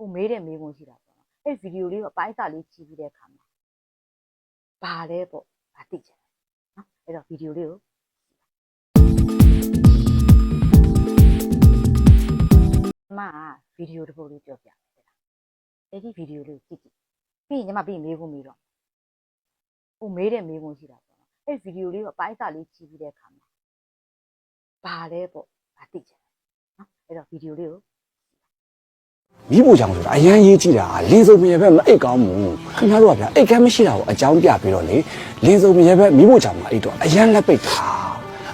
ဟိုမေးတဲ့မေးခွန်းရှိတာပေါ့နော်အဲ့ဗီဒီယိုလေးကိုအပိုင်းစာလေးကြည့်ပြီးတဲ့အခါမှာဘာလဲပေါ့ဘာသိချင်လဲနော်အဲ့တော့ဗီဒီယိုလေးကိုအမကဗီဒီယိုတစ်ပုဒ်လေးပြောပြမယ်တဲ့အဲ့ဒီဗီဒီယိုလေးကိုကြည့်ကြည့်ပြီးရင်ညီမပြီးရင်မေးခွန်းမေးတော့ဟိုမေးတဲ့မေးခွန်းရှိတာပေါ့နော်အဲ့ဗီဒီယိုလေးကိုအပိုင်းစာလေးကြည့်ပြီးတဲ့အခါမှာဘာလဲပေါ့ဘာသိချင်လဲနော်အဲ့တော့ဗီဒီယိုလေးကို မိဖို့ကြောင့်ဆိုတာအရန်ရေးကြည့်တာလင်းစုံမြေဘက်မအိတ်ကောင်းဘူးခင်ဗျားတို့ကဗျာအိတ်ကမ်းမရှိတာကိုအကြောင်းပြပြီးတော့လေလင်းစုံမြေဘက်မိဖို့ကြောင့်မအိတ်တော့အရန်လက်ပိတ်တာ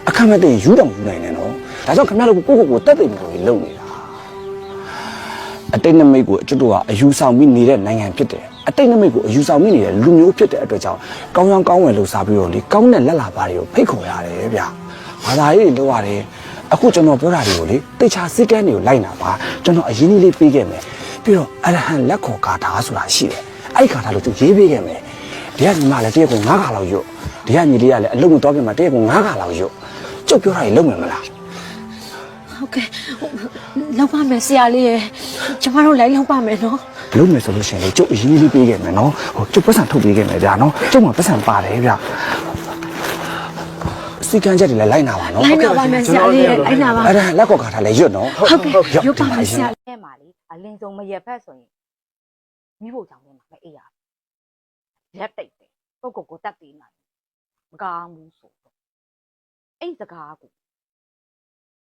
အခက်မသိယူတောင်ယူနိုင်တယ်နော်ဒါကြောင့်ခင်ဗျားတို့ကိုကိုကိုကိုတက်သိမလို့လုံနေတာအတိတ်နမိတ်ကိုကျွတ်တို့ကအယူဆောင်ပြီးနေတဲ့နိုင်ငံဖြစ်တယ်အတိတ်နမိတ်ကိုအယူဆောင်ပြီးနေတဲ့လူမျိုးဖြစ်တဲ့အတွက်ကြောင့်ကောင်းကောင်းကောင်းဝယ်လို့စားပြီးတော့လေကောင်းတဲ့လက်လာပါတွေကိုဖိတ်ခေါ်ရတယ်ဗျာဘာသာရေးတွေလုပ်ရတယ် အခုကျွန်တော်ပြောတာတွေကိုလေတိတ်ချာစစ်ကမ်းတွေကိုလိုက်နာပါကျွန်တော်အရင်ကြီးလေးပေးခဲ့မယ်ပြီးတော့အရဟံလက်ခေါ်ကာတာဆိုတာရှိတယ်အဲ့ဒီကာတာလို့သူရေးပေးခဲ့မယ်ဒီကညီမလည်းတရက်ကို9ခါလောက်ရွတ်ဒီကညီလေးကလည်းအလုပ်မတော်ခင်မှာတရက်ကို9ခါလောက်ရွတ်ကျုပ်ပြောတာတွေလုံးမယ်မလားဟုတ်ကဲ့ဟိုလောက်ပါမယ်ဆရာလေးရယ်ကျမတို့လိုက်လောက်ပါမယ်နော်လုံးမယ်ဆိုလို့ရှိရင်လေကျုပ်အရင်ကြီးလေးပေးခဲ့မယ်နော်ဟိုကျုပ်ပတ်စံထုတ်ပေးခဲ့မယ်ဗျာနော်ကျုပ်မှာပတ်စံပါတယ်ဗျာ စီကံချက်တွေလည်းလိုက်နာပါနော်လိုက်နာပါမယ်ဆရာလေးရယ်လိုက်နာပါအဲ့ဒါလက်ကောက်ကာထားလည်းရွတ်နော်ဟုတ်ကဲ့ရုပ်ပါမယ်ဆရာအဲမှာလေအလင်းဆုံးမရက်ဖက်ဆိုရင်မိဖို့ကြောင့်လည်းမအေးရဘူးရက်တိတ်တယ်ပုတ်ကိုကိုတက်ပြီးနိုင်မကောင်းဘူးဆိုတော့အဲ့ဒီစကားကို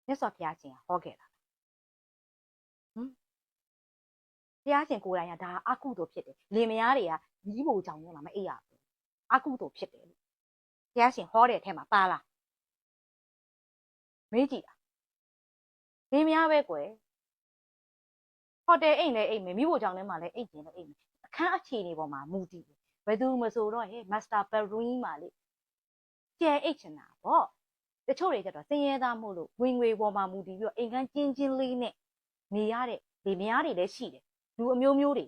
မြတ်စွာဘုရားရှင်ကဟောခဲ့တာဟမ်ဘုရားရှင်ကိုယ်တိုင်ကဒါအကုသို့ဖြစ်တယ်လင်မယားတွေကမိဖို့ကြောင့်လည်းမအေးရဘူးအကုသို့ဖြစ်တယ်လို့ ဘုရားရှင်ဟောတဲ့အထက်မှာပါလားမေးကြည့်တာလင်မယားပဲကွယ်ဟိုတယ်အိမ်လည်းအိမ်မယ်မိဖို့ကြောင့်လည်းမှလည်းအိမ်ကျင်လည်းအိမ်မယ်အခန်းအခြေအနေပေါ်မှာမူတည်တယ်ဘယ်သူမဆိုတော့ဟဲ့မတ်စတာဘယ်ရင်းမှာလေကျဲအိတ်ချင်တာပေါ့တချို့တွေကျတော့စင်ရဲသားမို့လို့ဝင်ငွေပေါ်မှာမူတည်ပြီးတော့အိမ်ခန်းကျင်းချင်းလေးနဲ့နေရတဲ့ဒီမယားတွေလည်းရှိတယ်လူအမျိုးမျိုးတွေ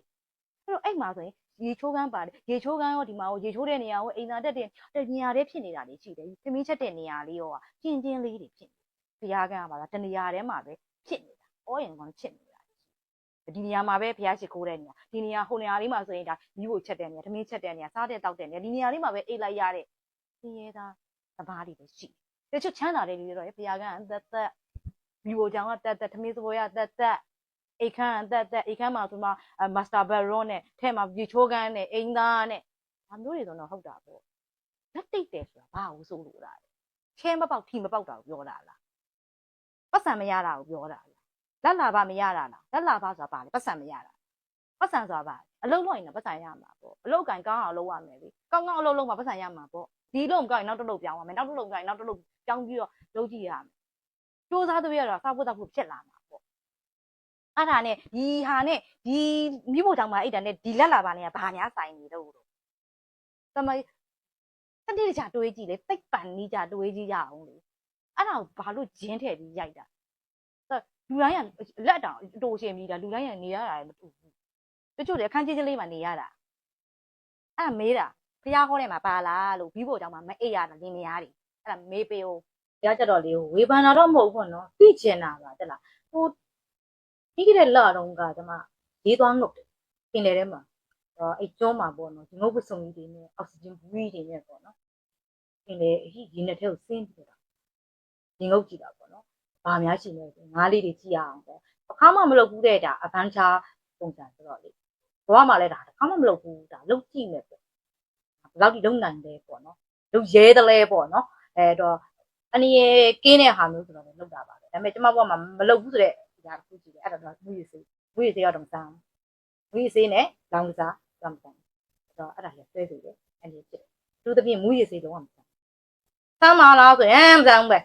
အဲ့တော့အိမ်မှာဆိုရင် ရေချိုးကန်းပါတယ်ရေချိုးကန်းရောဒီမှာရောရေချိုးတဲ့နေရာရောအိမ်သာတက်တဲ့နေရာတွေဖြစ်နေတာတွေရှိတယ်သမီးချက်တဲ့နေရာလေးရောကျင်းချင်းလေးတွေဖြစ်နေဘုရားကန်းကပါလားတနေရာထဲမှာပဲဖြစ်နေတာဩရင်ကောင်ဖြစ်နေတာဒီနေရာမှာပဲဖះရှိခိုးတဲ့နေရာဒီနေရာဟိုနေရာလေးမှာဆိုရင်ဒါမိဖို့ချက်တဲ့နေရာသမင်းချက်တဲ့နေရာစားတဲ့တောက်တဲ့နေရာဒီနေရာလေးမှာပဲအိတ်လိုက်ရတဲ့သင်ရဲသားသမားတွေပဲရှိတယ်တချို့ချမ်းသာတဲ့လူတွေတော့ဖះကအသက်သက်မိဖို့ကြောင့်ကတက်တက်သမင်းစပွဲကတက်တက် အိတ်ခမ်းကတက်တက်အိတ်ခမ်းမှာဆိုမှမစတာဘယ်ရောနဲ့ထဲမှာရေချိုးကန်းနဲ့အိမ်သားနဲ့ဒါမျိုးတွေဆိုတော့ဟုတ်တာပေါ့လက်တိတ်တယ်ဆိုတာဘာလို့ဆိုလို့တာလဲခဲမပေါက်ထီမပေါက်တာကိုပြောတာလားပတ်စံမရတာကိုပြောတာလားလက်လာပါမရတာလားလက်လာပါဆိုတာပါလေပတ်စံမရတာပတ်စံဆိုတာပါအလုံးလုံးရင်တော့ပတ်စံရမှာပေါ့အလုံးကန်ကောင်းအောင်လုပ်ရမယ်လေကောင်းကောင်းအလုံးလုံးမှာပတ်စံရမှာပေါ့ဒီလုံးမကောင်းရင်နောက်တစ်လုံးပြောင်းရမယ်နောက်တစ်လုံးကောင်းရင်နောက်တစ်လုံးပြောင်းပြီးတော့လုပ်ကြည့်ရမယ်စူးစမ်းသွေးရတော့စားဖို့တောက်ဖို့ဖြစ်လာမှာပေါ့ အဲ့ဒါနဲ့ဒီဟာနဲ့ဒီမိဖို့တောင်မှအဲ့ဒါနဲ့ဒီလက်လာပါနဲ့ကဘာများဆိုင်နေတော့လို့တမတတိတကြတွေးကြည့်လေတိတ်ပန်နေကြတွေးကြည့်ရအောင်လေအဲ့ဒါကိုဘာလို့ဂျင်းထည့်ပြီးရိုက်တာလူတိုင်းကလက်တောင်အတူရှင်ပြီးတာလူတိုင်းကနေရတာလည်းမတူဘူးတချို့လေအခန်းကြီးကြီးလေးမှနေရတာအဲ့ဒါမေးတာဖះဟောထဲမှာပါလားလို့ပြီးဖို့ကြောင့်မှမအိပ်ရတာလင်းမယားတွေအဲ့ဒါမေးပေးဦးတရားကြတော့လေဝေဖန်တာတော့မဟုတ်ဘူးနော်သိချင်တာပါတက်လားဟို ပြီးခဲ့တဲ့လတော့ကကျွန်မရေးသွားငုတ်တယ်ပင်လေထဲမှာအော်အဲ့ကျွန်းမှာပေါ့နော်ဒီငုတ်ပစုံကြီးတွေနဲ့အောက်ဆီဂျင်ဘူးကြီးတွေနဲ့ပေါ့နော်ပင်လေအဟိရင်းတဲ့ထဲကိုဆင်းပြီးတော့ဒီငုတ်ကြည့်တာပေါ့နော်ဘာများရှိနေလဲငါးလေးတွေကြည့်ရအောင်ပေါ့အခါမှမလုပ်ဘူးတဲ့ဒါအဗန်ချာပုံစံဆိုတော့လေဘဝမှာလည်းဒါတစ်ခါမှမလုပ်ဘူးဒါလုပ်ကြည့်မယ်ပေါ့ဘယ်လောက်ဒီလုံနိုင်တယ်ပေါ့နော်လုပ်ရဲတယ်လဲပေါ့နော်အဲတော့အနည်းကင်းတဲ့ဟာမျိုးဆိုတော့လည်းလုပ်တာပါပဲဒါပေမဲ့ကျမဘဝမှာမလုပ်ဘူးဆိုတဲ့ ဒီဟာတစ်ခုကြည့်တယ်အဲ့တော့မူရစေးမူရစေးကတော့မစားဘူးမူရစေးနဲ့လောင်ကစားတော့မစားဘူးတော့အဲ့ဒါလည်းဆွဲစီတယ်အဲ့ဒီဖြစ်တယ်သူသဖြင့်မူရစေးတော့မစားဆမ်းပါလားဆိုရင်မစားဘူးပဲ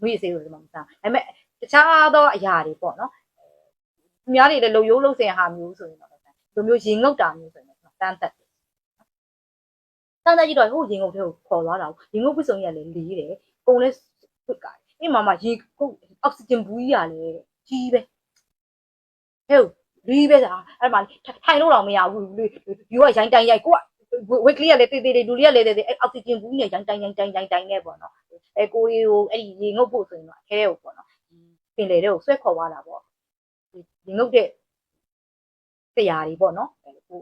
မွေးစေးလို့ဒီမှာမစားဒါပေမဲ့တခြားသောအရာတွေပေါ့နော်အများတွေလည်းလုံယိုးလုံစင်ဟာမျိုးဆိုရင်တော့ဒီမျိုးရင်ငုတ်တာမျိုးဆိုရင်တော့တန်းတက်တယ်တန်းတက်ကြည့်တော့ဟိုရင်ငုတ်တွေကိုခေါ်သွားတာရင်ငုတ်ပစုံကြီးကလည်းလေးတယ်ပုံလဲဖွက်ကတယ်အိမ်မှာမှရေကုတ်အောက်ဆီဂျင်ဘူးကြီးကလည်း ကြီးပဲဟဲ့လီးပဲစားအဲ့မှာထိုင်လို့တော့မရဘူးလူယူကရိုင်းတိုင်ရိုက်ကိုကဝက်ကလေးကလည်းတေးတေးလူလေးကလည်းတေးတေးအောက်ဆီဂျင်ဘူးနဲ့ရိုင်းတိုင်ရိုင်းတိုင်ရိုင်းတိုင်နဲ့ပေါ့နော်အဲကိုရီကိုအဲ့ဒီရေငုတ်ဖို့ဆိုရင်တော့အခဲကိုပေါ့နော်ပင်လေတဲ့ကိုဆွဲခေါ်သွားတာပေါ့ဒီငုတ်တဲ့ဆရာတွေပေါ့နော်ဟို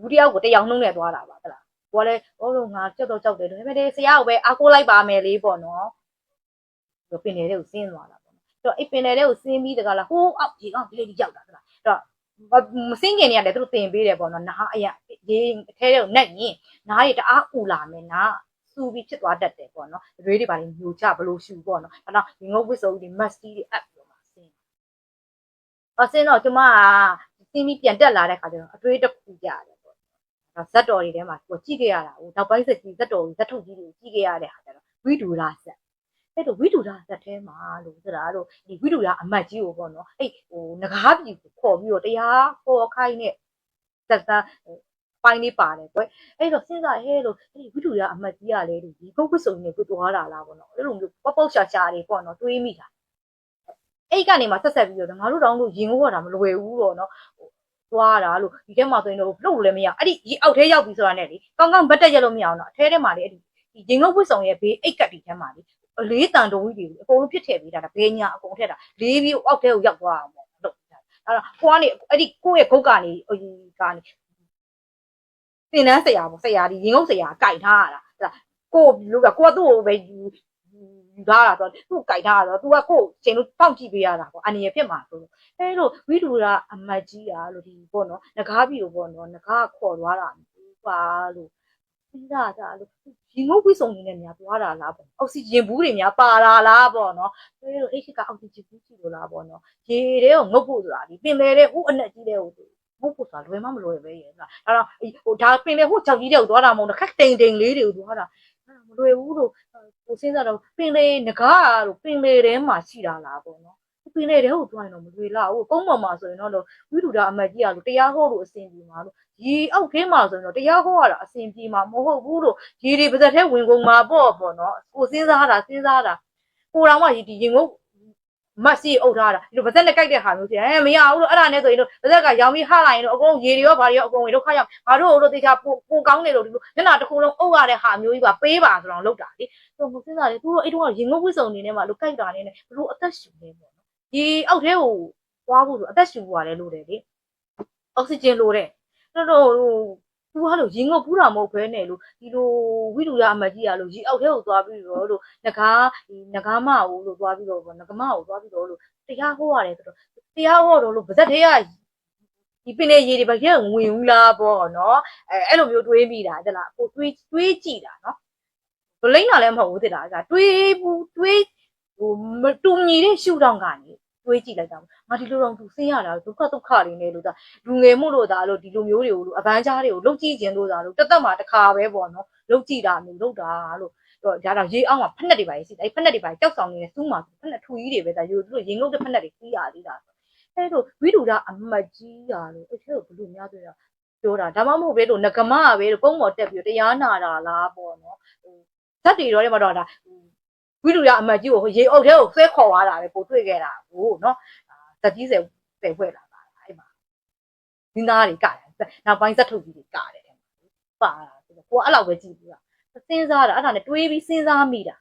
လူတယောက်ကိုတယောက်နှုံးနဲ့သွားတာပါဟလားကိုကလည်းဟိုလိုငါကြောက်တော့ကြောက်တယ်ဒါပေမဲ့ဆရာကိုပဲအားကိုးလိုက်ပါမယ်လေးပေါ့နော်ဒီပင်နေတဲ့ကိုဆင်းသွားတာပေါ့နော်အဲ့ တော့အဲ့ပင်နေတဲ့ကိုဆင်းပြီးတကလားဟိုးအောက်ရေကောင်းလေးရောက်တာဟလားအဲ့တော့မစင်းကျင်နေရတယ်သူတို့တင်ပေးတယ်ပေါ့နော်နားအရာရေးအထဲတွေကိုနှက်ရင်နားတွေတအားဥလာမယ်နားစူပြီးဖြစ်သွားတတ်တယ်ပေါ့နော်ရွေးတွေပါလေညိုချဘလို့ရှူပေါ့နော်အဲ့တော့ဒီငုတ်ဝစ်စုံဒီမတ်စတီတွေအပ်ပြီးတော့မှဆင်းအဆင်းတော့ကျမကဆင်းပြီးပြန်တက်လာတဲ့ခါကျတော့အတွေးတစ်ခုကြရတယ်ပေါ့နော်ဇက်တော်တွေထဲမှာကိုကြည့်ခဲ့ရတာဟိုနောက်ပိုင်းဆက်ကြီးဇက်တော်ကြီးဇက်ထုတ်ကြီးတွေကိုကြည့်ခဲ့ရတဲ့ခါကျတော့ဝိဒူလာဆက် အဲ့တော့ဝိဒူလာဆက်ထဲမှာလို့ဆိုတာလို့ဒီဝိဒူလာအမတ်ကြီးကိုပေါ့နော်အဲ့ဟိုငကားပြည်ကိုခေါ်ပြီးတော့တရားခေါ်ခိုင်းတဲ့သက်သက်ပိုင်းလေးပါတယ်ကွအဲ့တော့စဉ်းစားဟဲလို့ဒီဝိဒူလာအမတ်ကြီးကလေဒီပုတ်ပစုံနေကိုတွားတာလားပေါ့နော်အဲ့လိုမျိုးပေါက်ပေါက်ရှာရှာတွေပေါ့နော်တွေးမိတာအဲ့ကနေမှဆက်ဆက်ပြီးတော့ငါတို့တောင်းလို့ရင်ငိုရတာမလွယ်ဘူးပေါ့နော်သွားတာလို့ဒီထဲမှာဆိုရင်တော့လှုပ်လည်းမရအဲ့ဒီရေအောက်ထဲရောက်ပြီဆိုတာနဲ့လေကောင်းကောင်းဗတ်တက်ရက်လို့မရအောင်တော့အထဲထဲမှာလေအဲ့ဒီဒီရင်ငုတ်ဝစ်ဆောင်ရဲ့ဘေးအိတ်ကတ်ဒီထဲမှာလေအ လေးတန်တုံးကြီးတွေအကုန်လုံးပြစ်ထည့်ပေးတာဒါဘေးညာအကုန်ထည့်တာလေးပြီးအောက်ထဲကိုရောက်သွားအောင်ပေါ့လို့အဲ့တော့ကိုကနေအဲ့ဒီကိုယ့်ရဲ့ခုတ်ကနေဟိုကနေသင်တန်းဆရာပေါ့ဆရာဒီရင်ငုတ်ဆရာကြိုက်ထားရတာအဲ့ဒါကိုလူကကိုကသူ့ကိုပဲယူယူထားတာဆိုတော့သူ့ကြိုက်ထားတာဆိုတော့ तू ကကိုချိန်လို့တောက်ကြည့်ပေးရတာပေါ့အနေရဖြစ်မှာဆိုလို့အဲလိုဝိဒူရာအမတ်ကြီးอ่ะလို့ဒီပေါ့နော်ငကားပြီကိုပေါ့နော်ငကားခေါ်သွားတာပါလို့ စဉ်းစားကြလို့ရင်ငုတ်ဝိစုံနေနဲ့များသွားတာလားပေါ့အောက်ဆီဂျင်ဘူးတွေများပါလာလားပေါ့နော်အဲလိုအဲ့ရှိကအောက်ဆီဂျင်ဘူးရှိလို့လားပေါ့နော်ရေတွေကိုငုတ်ဖို့ဆိုတာဒီပင်လေတဲ့ဥအနက်ကြီးတဲ့ဟိုငုတ်ဖို့ဆိုတာလွယ်မမလွယ်ပဲရဲ့ဆိုတာအဲ့တော့ဟိုဒါပင်လေဟိုချောက်ကြီးတဲ့ကိုသွားတာမဟုတ်တော့ခက်တိန်တိန်လေးတွေကိုသွားတာအဲ့ဒါမလွယ်ဘူးလို့ကိုစဉ်းစားတော့ပင်လေငကားလို့ပင်လေထဲမှာရှိတာလားပေါ့နော် ပင်လေတဲ့ကိုသွားရင်တော့မလွယ်လားဟုတ်ကုန်းပေါ်မှာဆိုရင်တော့ဝိဒူဒါအမတ်ကြီးကလို့တရားဟောလို့အစဉ်ပြေမှာလို့ရေအောက်ခင်းမှာဆိုရင်တော့တရားဟောရတာအစဉ်ပြေမှာမဟုတ်ဘူးလို့ရေတွေပါဇက်ထဲဝင်ကုန်မှာပေါ့ပေါ့နော်ကိုစဉ်းစားတာစဉ်းစားတာကိုတော်မှဒီရင်ငုတ်မတ်စီအုပ်ထားတာဒီလိုပါဇက်နဲ့ကြိုက်တဲ့ဟာမျိုးစီအဲမရဘူးလို့အဲ့ဒါနဲ့ဆိုရင်တော့ပါဇက်ကရောင်ပြီးဟလိုက်ရင်တော့အကုန်ရေတွေရောဘာတွေရောအကုန်ဝင်တော့ခါရောက်ငါတို့တို့တေချာပိုပိုကောင်းနေလို့ဒီလိုမျက်နှာတစ်ခုလုံးအုပ်ရတဲ့ဟာမျိုးကြီးပါပေးပါဆိုတော့လောက်တာလေသူကစဉ်းစားတယ်သူတို့အဲ့တုန်းကရင်ငုတ်ဝစ်စုံနေနေမှာလို့ကြိုက်တာနေနဲ့ဘလို့အသက်ရှူနေပေါ့နော် ဒီအောက်ထဲကိုသွားဖို့ဆိုအသက်ရှူရတယ်လို့တယ်လေအောက်ဆီဂျင်လိုတဲ့တော်တော်ဟိုသူကလို့ရင်ငုတ်ပူးတာမဟုတ်ဘဲနဲ့လို့ဒီလိုဝိလူရအမကြီးရလို့ရေအောက်ထဲကိုသွားပြီးတော့လို့ငကားဒီငကားမကိုလို့သွားပြီးတော့ပေါ့ငကမကိုသွားပြီးတော့လို့တရားဟောရတယ်ဆိုတော့တရားဟောတော့လို့ဗဇက်သေးကဒီပင်လေရေတွေဘာကြီးကဝင်ဘူးလားပေါ့နော်အဲအဲ့လိုမျိုးတွေးမိတာတလားကိုတွေးတွေးကြည့်တာနော်ဘလိမ့်တာလည်းမဟုတ်ဘူးတဲ့လားကတွေးဘူးတွေးဟိုမတူညီတဲ့ရှုထောင့်ကနေ တွေးကြည့်လိုက်တာငါဒီလိုတော့သူစဉ်းရတာဒုက္ခဒုက္ခတွေနေလို့ဒါလူငယ်မှုလို့ဒါလို့ဒီလိုမျိုးတွေကိုလို့အပန်းကြားတွေကိုလုတ်ကြည့်ခြင်းလို့ဒါလို့တသက်မှာတစ်ခါပဲပေါ့နော်လုတ်ကြည့်တာမျိုးလုတ်တာလို့တော့ဒါတော့ရေအောင်မှာဖက်နဲ့တွေပါရေးစီအဲ့ဖက်နဲ့တွေပါကြောက်ဆောင်နေတဲ့စူးမှာဖက်နဲ့ထူကြီးတွေပဲဒါယူသူတို့ရင်ငုတ်တဲ့ဖက်နဲ့တွေကြီးရသေးတာအဲ့တော့ဝိဒူဒအမတ်ကြီးရလို့အဲ့ဒါကိုဘလို့များတွေ့တာပြောတာဒါမှမဟုတ်ပဲလို့ငကမပဲလို့ပုံပေါ်တက်ပြီးတရားနာတာလားပေါ့နော်ဟိုဇက်တွေတော့လည်းမတော့ဒါ ဝိဒူဒအမတ်ကြီးကိုရေအုပ်ထဲကိုဆွဲခေါ်သွားတာပဲကိုတွေ့ခဲ့တာကိုနော်ဇက်ကြီးဆယ်ပယ်ဖွဲ့လာတာအဲ့မှာဒီသားတွေကတယ်နောက်ပိုင်းဇက်ထုတ်ကြီးတွေကတယ်ပါတာကိုအဲ့လောက်ပဲကြည့်ပြီးတာစဉ်းစားတာအဲ့ဒါနဲ့တွေးပြီးစဉ်းစားမိတာ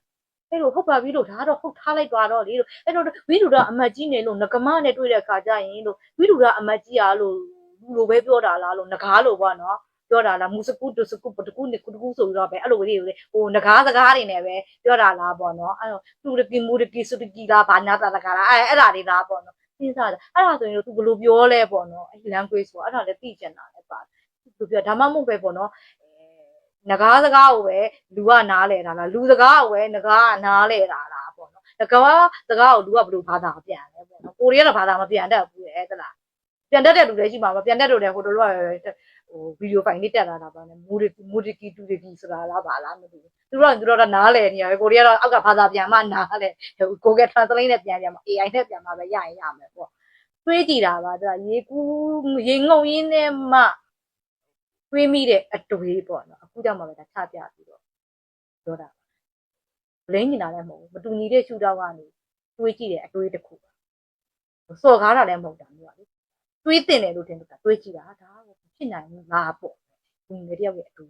အဲ့လိုဟုတ်ပါပြီလို့ဒါကတော့ဟုတ်ထားလိုက်သွားတော့လေလို့အဲ့တော့ဝိဒူဒအမတ်ကြီးနေလို့ငကမနဲ့တွေ့တဲ့အခါကျရင်လို့ဝိဒူဒအမတ်ကြီးအားလို့လူလိုပဲပြောတာလားလို့ငကားလို့ပေါ့နော် ပြောတာလားမူစကုတုစကုပတကုနေကုတကုဆိုပြီးတော့ပဲအဲ့လိုလေးတွေဟိုငကားစကားတွေနဲ့ပဲပြောတာလားပေါ့နော်အဲ့တော့တူရကီမူရကီစုတကီလားဘာညာတာတကားလားအဲ့အဲ့ဒါတွေလားပေါ့နော်စဉ်းစားတာအဲ့ဒါဆိုရင်တော့ तू ဘယ်လိုပြောလဲပေါ့နော်အဲ့ language ဆိုအဲ့ဒါလည်းသိကျင်တာလည်းပါသူပြောဒါမှမဟုတ်ပဲပေါ့နော်ငကားစကားကိုပဲလူကနားလဲတာလားလူစကားကိုပဲငကားကနားလဲတာလားပေါ့နော်ငကားစကားကိုလူကဘယ်လိုဘာသာပြန်လဲပေါ့နော်ကိုရီးယားကဘာသာမပြန်တတ်ဘူးလေအဲ့ဒါလားပြန်တတ်တဲ့လူလည်းရှိမှာမပြန်တတ်လို့လည်းဟိုတို့က ဟိုဗီဒီယိုဖိုင်လေးတက်လာတာပါနဲ့မူရီမူရီကီတူရီကီဆိုတာလားပါလားမသိဘူးသူတို့ကသူတို့ကနားလဲနေရပဲကိုရီးယားတော့အောက်ကဘာသာပြန်မှနားလဲဟို Google Translate နဲ့ပြန်ပြန်မှ AI နဲ့ပြန်မှပဲရရင်ရမယ်ပေါ့တွေးကြည့်တာပါသူကရေကူးရေငုံရင်းနဲ့မှတွေးမိတဲ့အတွေးပေါ့နော်အခုကြောင့်မှပဲဒါချပြပြီးတော့ပြောတာဘလင်းနေတာလည်းမဟုတ်ဘူးမတူညီတဲ့ရှူတော့ကနေတွေးကြည့်တဲ့အတွေးတစ်ခုပါစော်ကားတာလည်းမဟုတ်တာမျိုးပါလေ တွေးတင်တယ်လို့ထင်တာတွေးကြည့်တာဒါကဖြစ်နိုင်လားပေါ့ဒီငယ်တယောက်ရဲ့အတူ